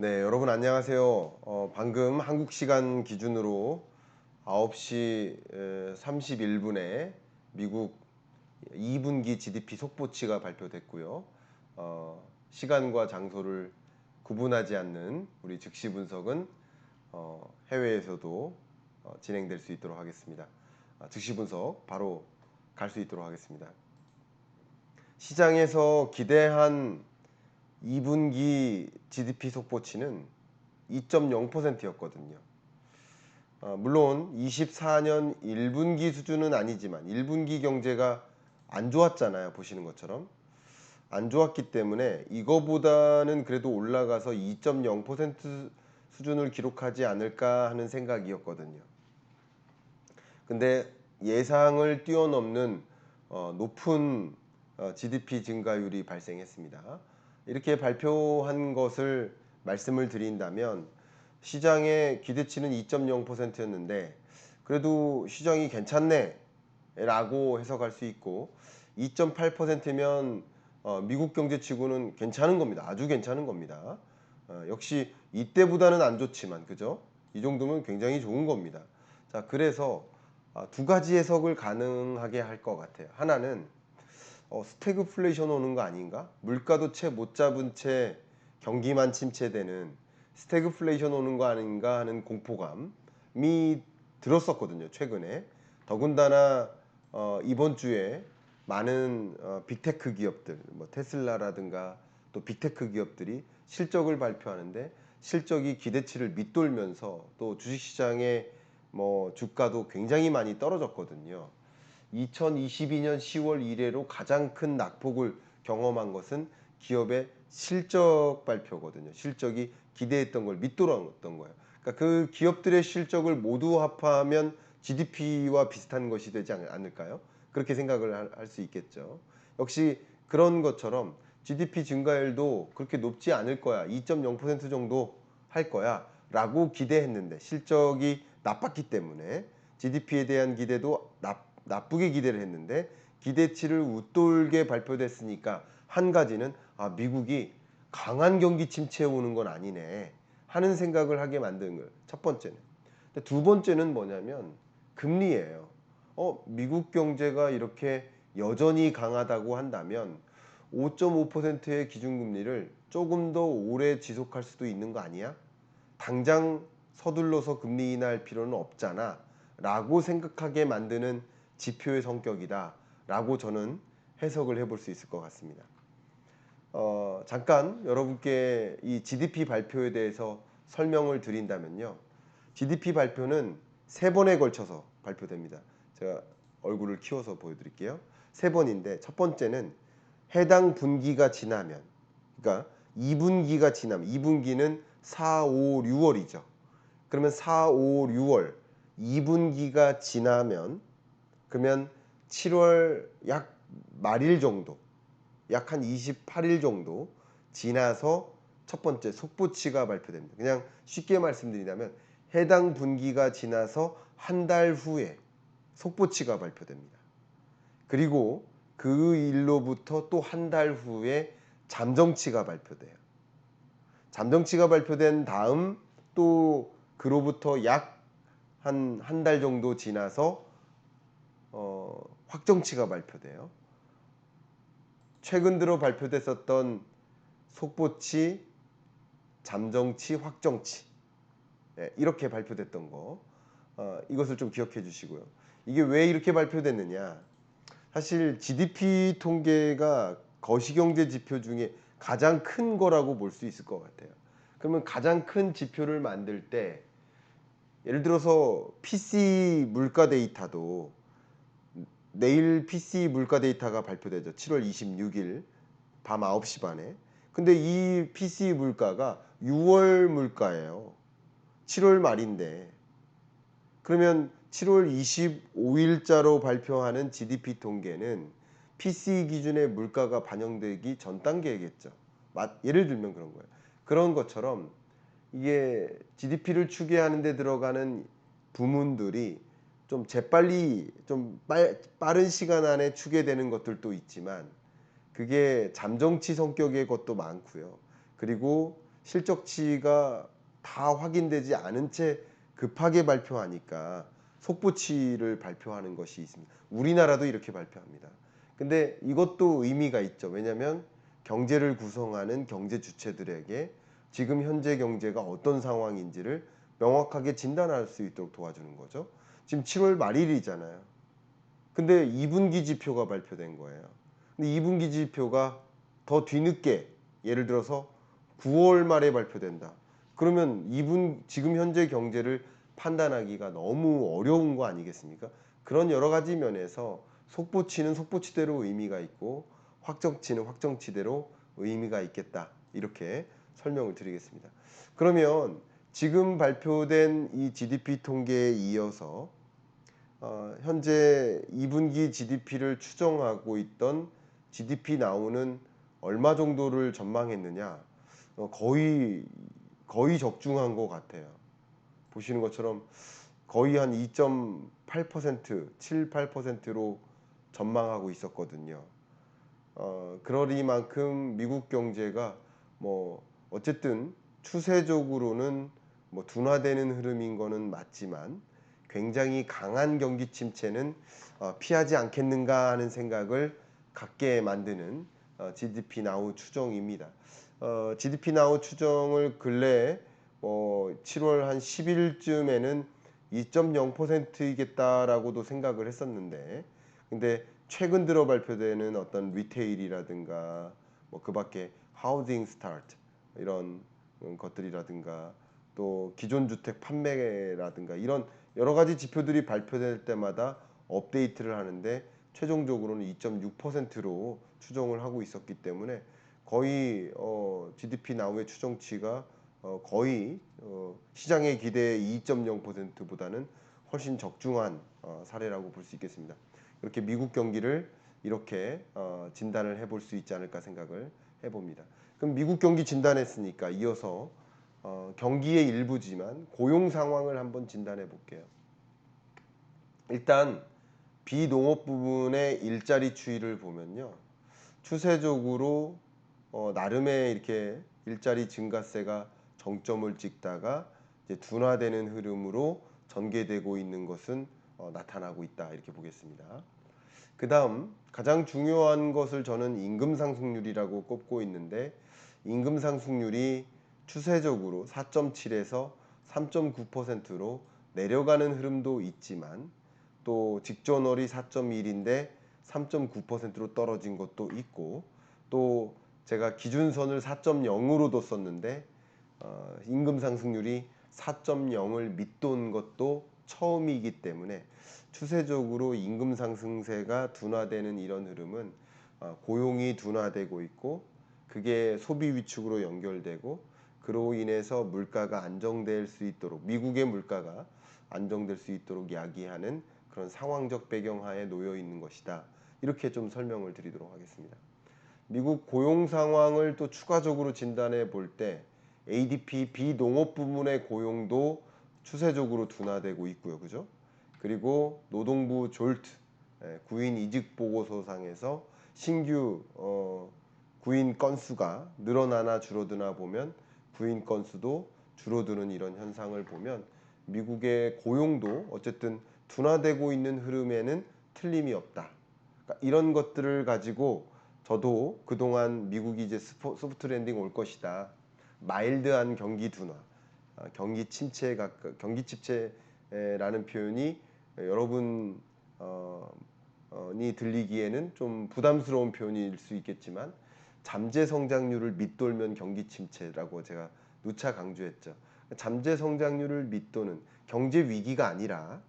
네, 여러분 안녕하세요. 어, 방금 한국 시간 기준으로 9시 31분에 미국 2분기 GDP 속보치가 발표됐고요. 어, 시간과 장소를 구분하지 않는 우리 즉시 분석은 어, 해외에서도 어, 진행될 수 있도록 하겠습니다. 아, 즉시 분석 바로 갈 수 있도록 하겠습니다. 시장에서 기대한 2분기 GDP 속보치는 2.0%였거든요. 어, 물론 24년 1분기 수준은 아니지만 1분기 경제가 안 좋았잖아요. 보시는 것처럼. 안 좋았기 때문에 이거보다는 그래도 올라가서 2.0% 수준을 기록하지 않을까 하는 생각이었거든요. 근데 예상을 뛰어넘는 어, 높은 어, GDP 증가율이 발생했습니다. 이렇게 발표한 것을 말씀을 드린다면 시장의 기대치는 2.0%였는데 그래도 시장이 괜찮네 라고 해석할 수 있고 2.8%면 어, 미국 경제치고는 괜찮은 겁니다. 아주 괜찮은 겁니다. 어, 역시 이때보다는 안 좋지만 그죠? 이 정도면 굉장히 좋은 겁니다. 자 그래서 아, 두 가지 해석을 가능하게 할 것 같아요. 하나는 어, 스태그플레이션 오는 거 아닌가? 물가도 채 못 잡은 채 경기만 침체되는 스태그플레이션 오는 거 아닌가 하는 공포감이 들었었거든요. 최근에 더군다나 어, 이번 주에 많은 어, 빅테크 기업들, 뭐 테슬라라든가 또 빅테크 기업들이 실적을 발표하는데 실적이 기대치를 밑돌면서 또 주식시장의 뭐 주가도 굉장히 많이 떨어졌거든요. 2022년 10월 이래로 가장 큰 낙폭을 경험한 것은 기업의 실적 발표거든요. 실적이 기대했던 걸 밑돌았던 거예요. 그러니까 그 기업들의 실적을 모두 합하면 GDP와 비슷한 것이 되지 않- 않을까요? 그렇게 생각을 할 수 있겠죠. 역시 그런 것처럼 GDP 증가율도 그렇게 높지 않을 거야. 2.0% 정도 할 거야. 라고 기대했는데 실적이 나빴기 때문에 GDP에 대한 기대도 나, 나쁘게 기대를 했는데 기대치를 웃돌게 발표됐으니까 한 가지는 아 미국이 강한 경기 침체에 오는 건 아니네 하는 생각을 하게 만드는 거예요. 첫 번째는. 두 번째는 뭐냐면 금리예요. 어 미국 경제가 이렇게 여전히 강하다고 한다면 5.5%의 기준금리를 조금 더 오래 지속할 수도 있는 거 아니야? 당장 서둘러서 금리 인하할 필요는 없잖아. 라고 생각하게 만드는 지표의 성격이다. 라고 저는 해석을 해볼 수 있을 것 같습니다. 어, 잠깐 여러분께 이 GDP 발표에 대해서 설명을 드린다면요. GDP 발표는 세 번에 걸쳐서 발표됩니다. 제가 얼굴을 키워서 보여드릴게요. 세 번인데 첫 번째는 해당 분기가 지나면, 그러니까 2분기가 지나면, 2분기는 4, 5, 6월이죠. 그러면 4, 5, 6월 2분기가 지나면 그러면 7월 약 말일 정도, 약 한 28일 정도 지나서 첫 번째 속보치가 발표됩니다. 그냥 쉽게 말씀드리자면 해당 분기가 지나서 한 달 후에 속보치가 발표됩니다. 그리고 그 일로부터 또 한 달 후에 잠정치가 발표돼요. 잠정치가 발표된 다음 또 그로부터 약 한 한 달 정도 지나서 어, 확정치가 발표돼요. 최근 들어 발표됐었던 속보치, 잠정치, 확정치 네, 이렇게 발표됐던 거 어, 이것을 좀 기억해 주시고요. 이게 왜 이렇게 발표됐느냐? 사실 GDP 통계가 거시경제 지표 중에 가장 큰 거라고 볼 수 있을 것 같아요. 그러면 가장 큰 지표를 만들 때 예를 들어서 PC 물가 데이터도 내일 PC 물가 데이터가 발표되죠. 7월 26일 밤 9시 반에. 근데 이 PC 물가가 6월 물가예요. 7월 말인데. 그러면 7월 25일자로 발표하는 GDP 통계는 PC 기준의 물가가 반영되기 전 단계겠죠. 맞- 예를 들면 그런 거예요. 그런 것처럼 이게 GDP를 추계하는 데 들어가는 부문들이 좀 재빨리 좀 빨, 빠른 시간 안에 추계되는 것들도 있지만 그게 잠정치 성격의 것도 많고요. 그리고 실적치가 다 확인되지 않은 채 급하게 발표하니까 속보치를 발표하는 것이 있습니다. 우리나라도 이렇게 발표합니다. 근데 이것도 의미가 있죠. 왜냐하면 경제를 구성하는 경제 주체들에게 지금 현재 경제가 어떤 상황인지를 명확하게 진단할 수 있도록 도와주는 거죠. 지금 7월 말일이잖아요. 근데 2분기 지표가 발표된 거예요. 근데 2분기 지표가 더 뒤늦게 예를 들어서 9월 말에 발표된다. 그러면 2분 지금 현재 경제를 판단하기가 너무 어려운 거 아니겠습니까? 그런 여러 가지 면에서 속보치는 속보치대로 의미가 있고 확정치는 확정치대로 의미가 있겠다. 이렇게 설명을 드리겠습니다. 그러면 지금 발표된 이 GDP 통계에 이어서 어, 현재 2분기 GDP를 추정하고 있던 GDP 나오는 얼마 정도를 전망했느냐 어, 거의 거의 적중한 것 같아요. 보시는 것처럼 거의 한 2.8% 7, 8%로 전망하고 있었거든요. 어, 그러리만큼 미국 경제가 뭐 어쨌든 추세적으로는 뭐 둔화되는 흐름인 거는 맞지만 굉장히 강한 경기 침체는 어, 피하지 않겠는가 하는 생각을 갖게 만드는 어, GDP 나우 추정입니다. 어, GDP 나우 추정을 근래에 뭐 7월 한 10일쯤에는 2.0%이겠다라고도 생각을 했었는데 근데 최근 들어 발표되는 어떤 리테일이라든가 뭐 그밖에 하우징 스타트 이런 것들이라든가 또 기존 주택 판매라든가 이런 여러 가지 지표들이 발표될 때마다 업데이트를 하는데 최종적으로는 2.6%로 추정을 하고 있었기 때문에 거의 어, GDP 나우의 추정치가 어, 거의 어, 시장의 기대 2.0%보다는 훨씬 적중한 어, 사례라고 볼 수 있겠습니다. 이렇게 미국 경기를 이렇게 어, 진단을 해볼 수 있지 않을까 생각을 해봅니다. 그럼 미국 경기 진단했으니까 이어서 어, 경기의 일부지만 고용 상황을 한번 진단해 볼게요. 일단 비농업 부분의 일자리 추이를 보면요. 추세적으로 어, 나름의 이렇게 일자리 증가세가 정점을 찍다가 이제 둔화되는 흐름으로 전개되고 있는 것은 어, 나타나고 있다 이렇게 보겠습니다. 그 다음 가장 중요한 것을 저는 임금 상승률이라고 꼽고 있는데 임금 상승률이 추세적으로 4.7에서 3.9%로 내려가는 흐름도 있지만 또 직전월이 4.1인데 3.9%로 떨어진 것도 있고 또 제가 기준선을 4.0으로 뒀었는데 어, 임금 상승률이 4.0을 밑돈 것도 처음이기 때문에 추세적으로 임금 상승세가 둔화되는 이런 흐름은 어, 고용이 둔화되고 있고 그게 소비 위축으로 연결되고 그로 인해서 물가가 안정될 수 있도록 미국의 물가가 안정될 수 있도록 야기하는 그런 상황적 배경하에 놓여 있는 것이다. 이렇게 좀 설명을 드리도록 하겠습니다. 미국 고용 상황을 또 추가적으로 진단해 볼 때 ADP 비농업 부문의 고용도 추세적으로 둔화되고 있고요. 그죠? 그리고 노동부 졸트 예, 구인 이직 보고서상에서 신규 어, 구인 건수가 늘어나나 줄어드나 보면 구인 건수도 줄어드는 이런 현상을 보면 미국의 고용도 어쨌든 둔화되고 있는 흐름에는 틀림이 없다. 그러니까 이런 것들을 가지고 저도 그동안 미국이 이제 소프트 랜딩 올 것이다. 마일드한 경기 둔화, 아, 경기 침체 가까 경기 침체라는 표현이 여러분 어, 어, 니 들리기에는 좀 부담스러운 표현일 수 있겠지만 잠재 성장률을 밑돌면 경기 침체라고 제가 누차 강조했죠. 잠재 성장률을 밑도는 경제 위기가 아니라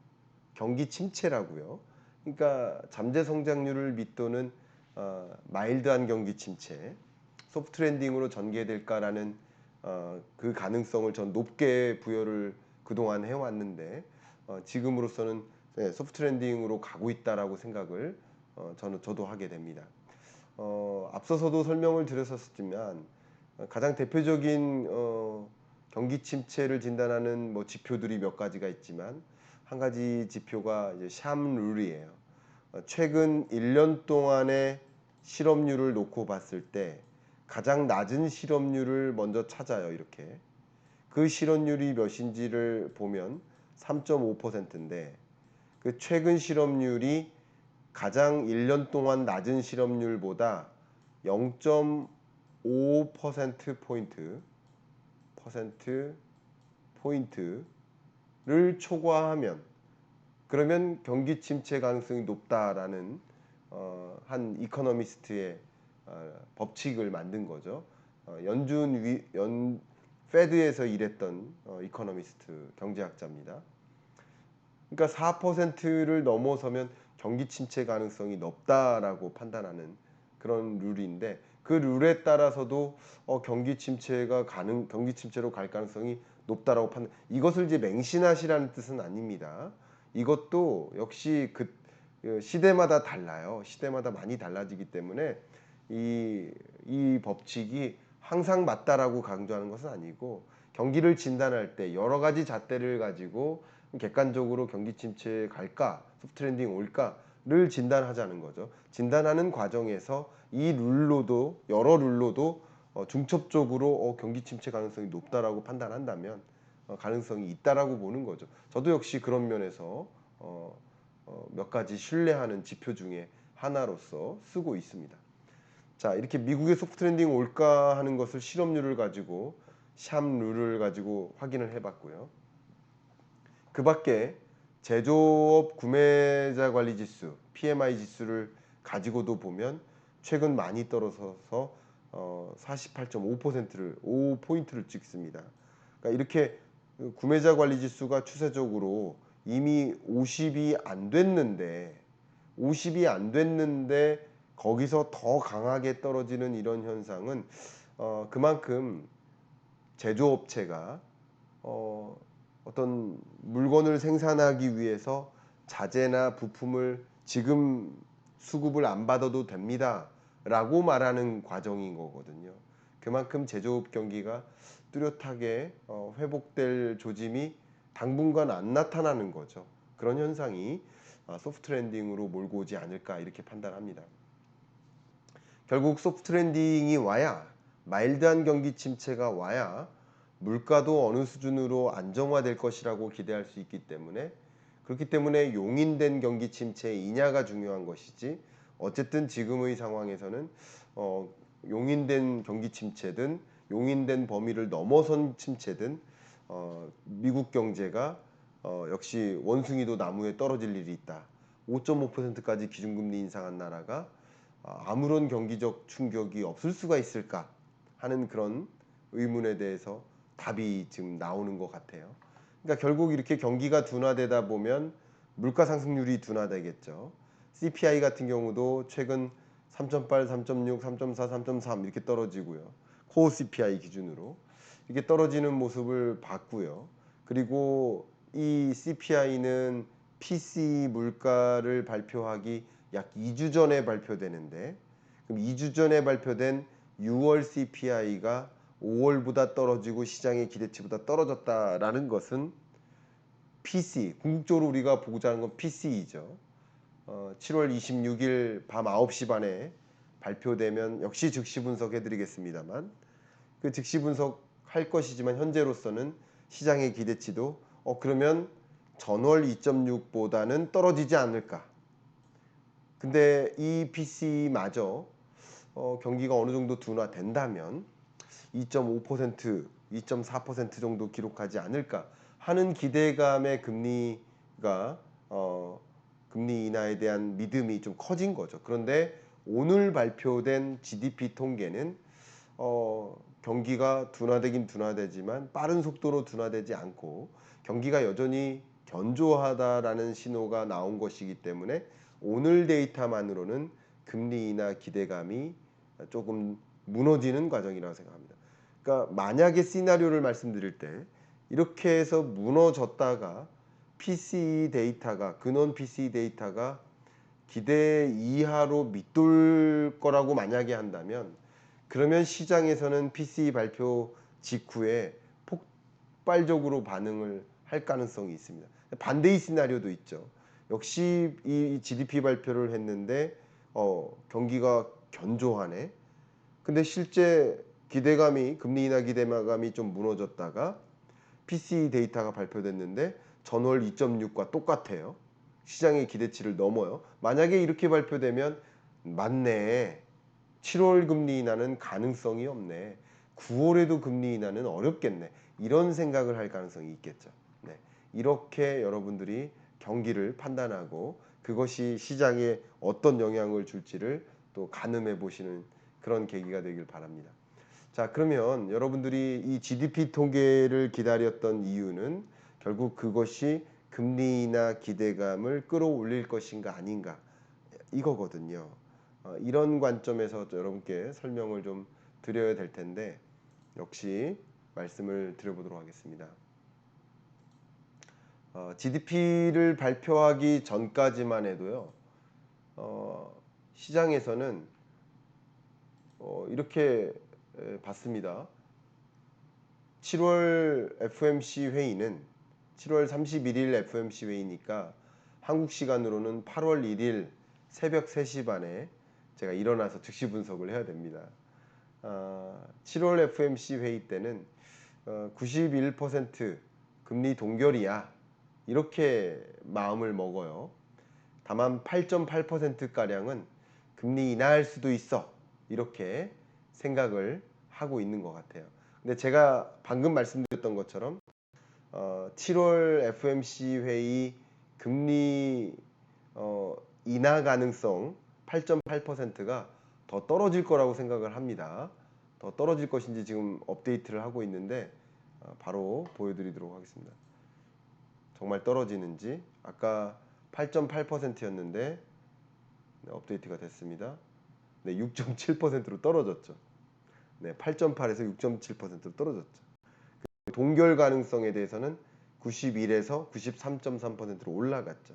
경기 침체라고요. 그러니까 잠재 성장률을 밑도는 어, 마일드한 경기 침체, 소프트 랜딩으로 전개될까라는 어, 그 가능성을 전 높게 부여를 그동안 해왔는데 어, 지금으로서는 네, 소프트 랜딩으로 가고 있다라고 생각을 어, 저는 저도 하게 됩니다. 어, 앞서서도 설명을 드렸었지만 어, 가장 대표적인 어, 경기 침체를 진단하는 뭐 지표들이 몇 가지가 있지만 한 가지 지표가 이제 샴룰이에요. 어, 최근 1년 동안의 실업률을 놓고 봤을 때 가장 낮은 실업률을 먼저 찾아요. 이렇게 그 실업률이 몇인지를 보면 3.5%인데 그 최근 실업률이 가장 1년 동안 낮은 실업률보다 0.5% 포인트 퍼센트 포인트를 초과하면 그러면 경기 침체 가능성이 높다라는 어, 한 이코노미스트의 어, 법칙을 만든 거죠. 어, 연준 위, 연 페드에서 일했던 어, 이코노미스트 경제학자입니다. 그러니까 4%를 넘어서면 경기 침체 가능성이 높다라고 판단하는 그런 룰인데 그 룰에 따라서도 어, 경기 침체가 가능 경기 침체로 갈 가능성이 높다라고 판단. 이것을 이제 맹신하시라는 뜻은 아닙니다. 이것도 역시 그그 시대마다 달라요. 시대마다 많이 달라지기 때문에 이, 이 법칙이 항상 맞다라고 강조하는 것은 아니고 경기를 진단할 때 여러 가지 잣대를 가지고 객관적으로 경기 침체에 갈까, 소프트 랜딩 올까를 진단하자는 거죠. 진단하는 과정에서 이 룰로도 여러 룰로도 어, 중첩적으로 어, 경기 침체 가능성이 높다라고 판단한다면 어, 가능성이 있다라고 보는 거죠. 저도 역시 그런 면에서 몇 가지 신뢰하는 지표 중에 하나로서 쓰고 있습니다. 자 이렇게 미국의 소프트 랜딩 올까 하는 것을 실업률을 가지고 샴 룰을 가지고 확인을 해봤고요. 그 밖에 제조업 구매자 관리 지수 PMI 지수를 가지고도 보면 최근 많이 떨어져서 어, 48.5%를 5 포인트를 찍습니다. 그러니까 이렇게 그 구매자 관리 지수가 추세적으로 이미 50이 안 됐는데 50이 안 됐는데 거기서 더 강하게 떨어지는 이런 현상은 어, 그만큼 제조업체가 어, 어떤 물건을 생산하기 위해서 자재나 부품을 지금 수급을 안 받아도 됩니다. 라고 말하는 과정인 거거든요. 그만큼 제조업 경기가 뚜렷하게 어, 회복될 조짐이 당분간 안 나타나는 거죠. 그런 현상이 어, 소프트 랜딩으로 몰고 오지 않을까 이렇게 판단합니다. 결국 소프트 랜딩이 와야 마일드한 경기 침체가 와야 물가도 어느 수준으로 안정화될 것이라고 기대할 수 있기 때문에 그렇기 때문에 용인된 경기 침체이냐가 중요한 것이지 어쨌든 지금의 상황에서는 어, 용인된 경기 침체든 용인된 범위를 넘어선 침체든 어, 미국 경제가 어, 역시 원숭이도 나무에 떨어질 일이 있다. 5.5%까지 기준금리 인상한 나라가 아, 아무런 경기적 충격이 없을 수가 있을까 하는 그런 의문에 대해서 답이 지금 나오는 것 같아요. 그러니까 결국 이렇게 경기가 둔화되다 보면 물가 상승률이 둔화되겠죠. CPI 같은 경우도 최근 3.8, 3.6, 3.4, 3.3 이렇게 떨어지고요. 코어 CPI 기준으로 이게 떨어지는 모습을 봤고요. 그리고 이 CPI는 PC 물가를 발표하기 약 2주 전에 발표되는데 그럼 2주 전에 발표된 6월 CPI가 5월보다 떨어지고 시장의 기대치보다 떨어졌다라는 것은 PC 궁극적으로 우리가 보고자 하는 건 PC이죠. 어, 7월 26일 밤 9시 반에 발표되면 역시 즉시 분석해 드리겠습니다만 그 즉시 분석할 것이지만 현재로서는 시장의 기대치도 어 그러면 전월 2.6보다는 떨어지지 않을까. 근데 이 PC마저 어, 경기가 어느 정도 둔화된다면 2.5%, 2.4% 정도 기록하지 않을까 하는 기대감의 금리가 어, 금리 인하에 대한 믿음이 좀 커진 거죠. 그런데 오늘 발표된 GDP 통계는 어, 경기가 둔화되긴 둔화되지만 빠른 속도로 둔화되지 않고 경기가 여전히 견조하다라는 신호가 나온 것이기 때문에 오늘 데이터만으로는 금리 인하 기대감이 조금 무너지는 과정이라고 생각합니다. 그러니까 만약에 시나리오를 말씀드릴 때 이렇게 해서 무너졌다가 PCE 데이터가 근원 PCE 데이터가 기대 이하로 밑돌 거라고 만약에 한다면 그러면 시장에서는 PCE 발표 직후에 폭발적으로 반응을 할 가능성이 있습니다. 반대의 시나리오도 있죠. 역시 이 GDP 발표를 했는데 어, 경기가 견조하네. 근데 실제 기대감이 금리 인하 기대감이 좀 무너졌다가 PCE 데이터가 발표됐는데 전월 2.6과 똑같아요. 시장의 기대치를 넘어요. 만약에 이렇게 발표되면 맞네. 7월 금리 인하는 가능성이 없네. 9월에도 금리 인하는 어렵겠네. 이런 생각을 할 가능성이 있겠죠. 네. 이렇게 여러분들이 경기를 판단하고 그것이 시장에 어떤 영향을 줄지를 또 가늠해 보시는 그런 계기가 되길 바랍니다. 자, 그러면 여러분들이 이 GDP 통계를 기다렸던 이유는 결국 그것이 금리 인하 기대감을 끌어올릴 것인가 아닌가 이거거든요. 어, 이런 관점에서 여러분께 설명을 좀 드려야 될 텐데 역시 말씀을 드려보도록 하겠습니다. 어, GDP를 발표하기 전까지만 해도요, 어, 시장에서는 어, 이렇게 에, 봤습니다. 7월 FOMC 회의는 7월 31일 FOMC 회의니까 한국 시간으로는 8월 1일 새벽 3시 반에 제가 일어나서 즉시 분석을 해야 됩니다. 아, 7월 FOMC 회의 때는 어, 91% 금리 동결이야 이렇게 마음을 먹어요. 다만 8.8% 가량은 금리 인하할 수도 있어 이렇게 생각을 하고 있는 것 같아요. 근데 제가 방금 말씀드렸던 것처럼 어, 7월 FOMC 회의 금리 어, 인하 가능성 8.8%가 더 떨어질 거라고 생각을 합니다. 더 떨어질 것인지 지금 업데이트를 하고 있는데 어, 바로 보여드리도록 하겠습니다. 정말 떨어지는지 아까 8.8%였는데 네, 업데이트가 됐습니다. 네, 6.7%로 떨어졌죠. 네, 8.8에서 6.7%로 떨어졌죠. 그 동결 가능성에 대해서는 91에서 93.3%로 올라갔죠.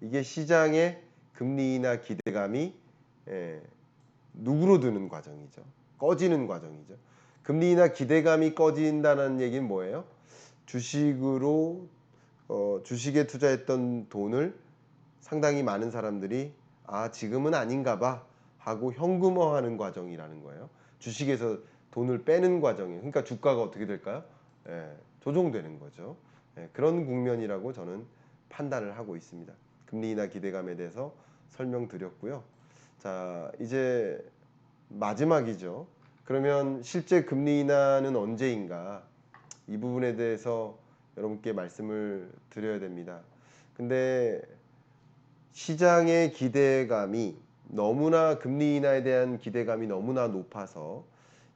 이게 시장의 금리 인하 기대감이 예, 누그러드는 과정이죠. 꺼지는 과정이죠. 금리 인하 기대감이 꺼진다는 얘기는 뭐예요? 주식으로 어, 주식에 투자했던 돈을 상당히 많은 사람들이 아 지금은 아닌가 봐 하고 현금화하는 과정이라는 거예요. 주식에서 돈을 빼는 과정이에요. 그러니까 주가가 어떻게 될까요? 예, 조종되는 거죠. 예, 그런 국면이라고 저는 판단을 하고 있습니다. 금리 인하 기대감에 대해서 설명드렸고요. 자, 이제 마지막이죠. 그러면 실제 금리 인하는 언제인가? 이 부분에 대해서 여러분께 말씀을 드려야 됩니다. 근데 시장의 기대감이 너무나 금리 인하에 대한 기대감이 너무나 높아서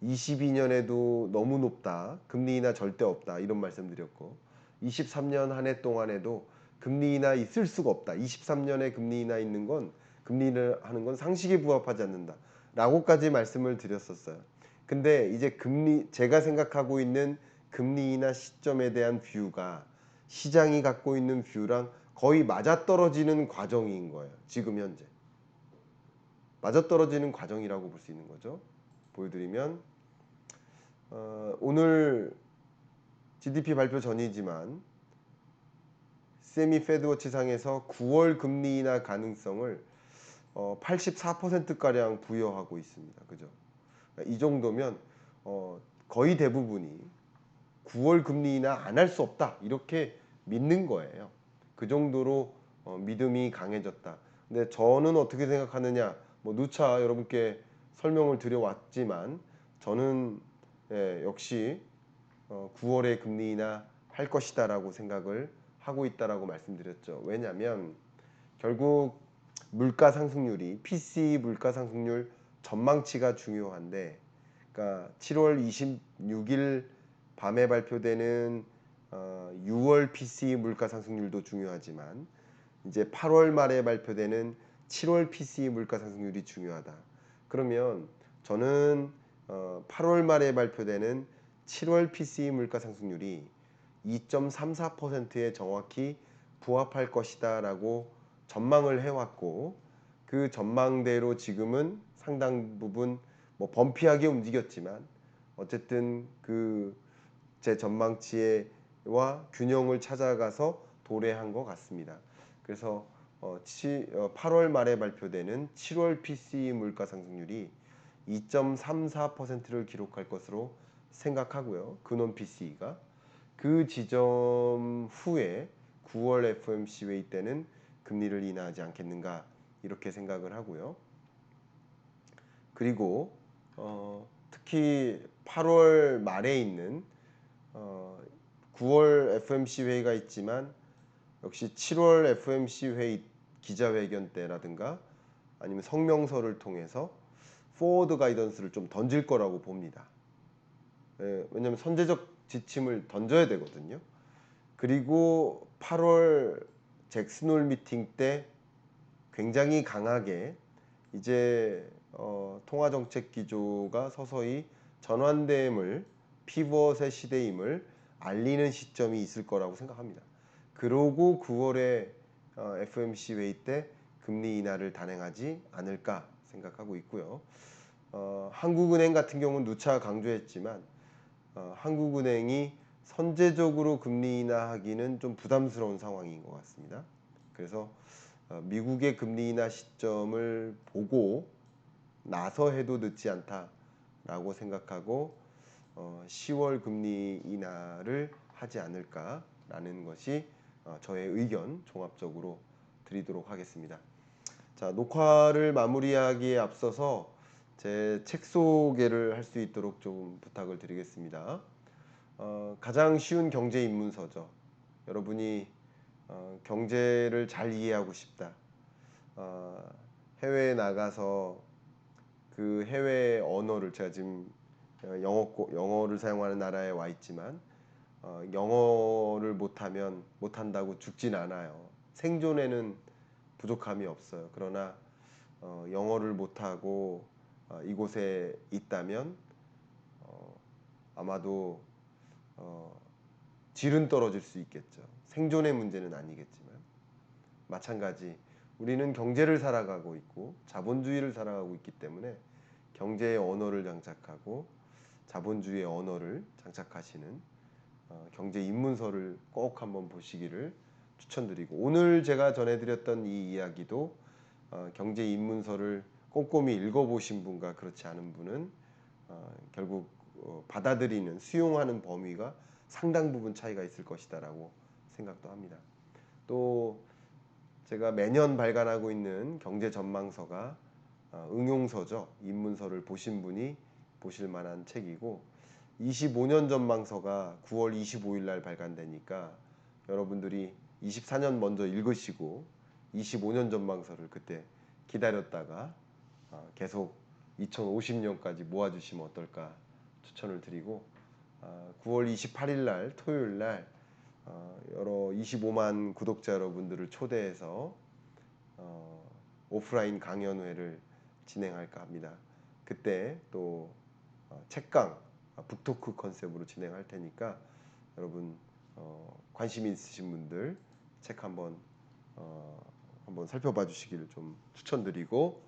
22년에도 너무 높다. 금리 인하 절대 없다. 이런 말씀 드렸고 23년 한 해 동안에도 금리 인하 있을 수가 없다. 23년에 금리 인하 있는 건 금리 인하 하는 건 상식에 부합하지 않는다. 라고까지 말씀을 드렸었어요. 근데 이제 금리 제가 생각하고 있는 금리 인하 시점에 대한 뷰가 시장이 갖고 있는 뷰랑 거의 맞아떨어지는 과정인 거예요. 지금 현재. 맞아떨어지는 과정이라고 볼 수 있는 거죠. 보여드리면 어, 오늘 GDP 발표 전이지만 세미 페드워치상에서 9월 금리 인하 가능성을 어, 84%가량 부여하고 있습니다. 그죠? 이 정도면 어, 거의 대부분이 9월 금리 인하 안 할 수 없다. 이렇게 믿는 거예요. 그 정도로 어, 믿음이 강해졌다. 근데 저는 어떻게 생각하느냐? 뭐 누차 여러분께 설명을 드려왔지만 저는 예, 역시 어, 9월에 금리 인하 할 것이다라고 생각을 하고 있다라고 말씀드렸죠. 왜냐하면 결국 물가 상승률이 PC 물가 상승률 전망치가 중요한데, 그러니까 7월 26일 밤에 발표되는 어, 6월 PC 물가 상승률도 중요하지만 이제 8월 말에 발표되는 7월 PC 물가 상승률이 중요하다. 그러면 저는 어, 8월 말에 발표되는 7월 PCE 물가 상승률이 2.34%에 정확히 부합할 것이다라고 전망을 해왔고 그 전망대로 지금은 상당 부분 뭐 범피하게 움직였지만 어쨌든 그 제 전망치와 균형을 찾아가서 도래한 것 같습니다. 그래서 어, 치, 어, 8월 말에 발표되는 7월 PCE 물가 상승률이 2.34%를 기록할 것으로 생각하고요. 근원 PC가 그 지점 후에 9월 FOMC 회의 때는 금리를 인하하지 않겠는가 이렇게 생각을 하고요. 그리고 어, 특히 8월 말에 있는 어, 9월 FOMC 회의가 있지만 역시 7월 FOMC 회의 기자회견 때라든가 아니면 성명서를 통해서 포워드 가이던스를 좀 던질 거라고 봅니다. 예, 왜냐하면 선제적 지침을 던져야 되거든요. 그리고 8월 잭스놀 미팅 때 굉장히 강하게 이제 어, 통화 정책 기조가 서서히 전환됨을 피벗의 시대임을 알리는 시점이 있을 거라고 생각합니다. 그러고 9월에 어, FOMC 회의 때 금리 인하를 단행하지 않을까 생각하고 있고요. 어, 한국은행 같은 경우는 누차 강조했지만 어, 한국은행이 선제적으로 금리 인하하기는 좀 부담스러운 상황인 것 같습니다. 그래서 어, 미국의 금리 인하 시점을 보고 나서 해도 늦지 않다라고 생각하고 어, 10월 금리 인하를 하지 않을까라는 것이 어, 저의 의견 종합적으로 드리도록 하겠습니다. 자 녹화를 마무리하기에 앞서서 제 책 소개를 할 수 있도록 좀 부탁을 드리겠습니다. 어, 가장 쉬운 경제 입문서죠. 여러분이 어, 경제를 잘 이해하고 싶다. 어, 해외에 나가서 그 해외 언어를 제가 지금 어, 영어 영어를 사용하는 나라에 와 있지만 어, 영어를 못하면 못한다고 죽진 않아요. 생존에는 부족함이 없어요. 그러나 어, 영어를 못하고 어, 이곳에 있다면 어, 아마도 어, 질은 떨어질 수 있겠죠. 생존의 문제는 아니겠지만 마찬가지 우리는 경제를 살아가고 있고 자본주의를 살아가고 있기 때문에 경제의 언어를 장착하고 자본주의의 언어를 장착하시는 어, 경제 입문서를 꼭 한번 보시기를 추천드리고 오늘 제가 전해드렸던 이 이야기도 어, 경제 입문서를 꼼꼼히 읽어보신 분과 그렇지 않은 분은 어, 결국 어, 받아들이는 수용하는 범위가 상당 부분 차이가 있을 것이다라고 생각도 합니다. 또 제가 매년 발간하고 있는 경제 전망서가 어, 응용서죠. 입문서를 보신 분이 보실 만한 책이고 25년 전망서가 9월 25일 날 발간되니까 여러분들이 24년 먼저 읽으시고 25년 전망서를 그때 기다렸다가 어, 계속 2050년까지 모아주시면 어떨까 추천을 드리고 9월 28일 날 토요일 날 어, 여러 25만 구독자 여러분들을 초대해서 어, 오프라인 강연회를 진행할까 합니다. 그때 또 어, 책강 아, 북토크 컨셉으로 진행할 테니까 여러분 어, 관심 있으신 분들 책 한번 어, 한번 살펴봐 주시기를 좀 추천드리고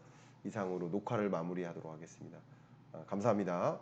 이상으로 녹화를 마무리하도록 하겠습니다. 아, 감사합니다.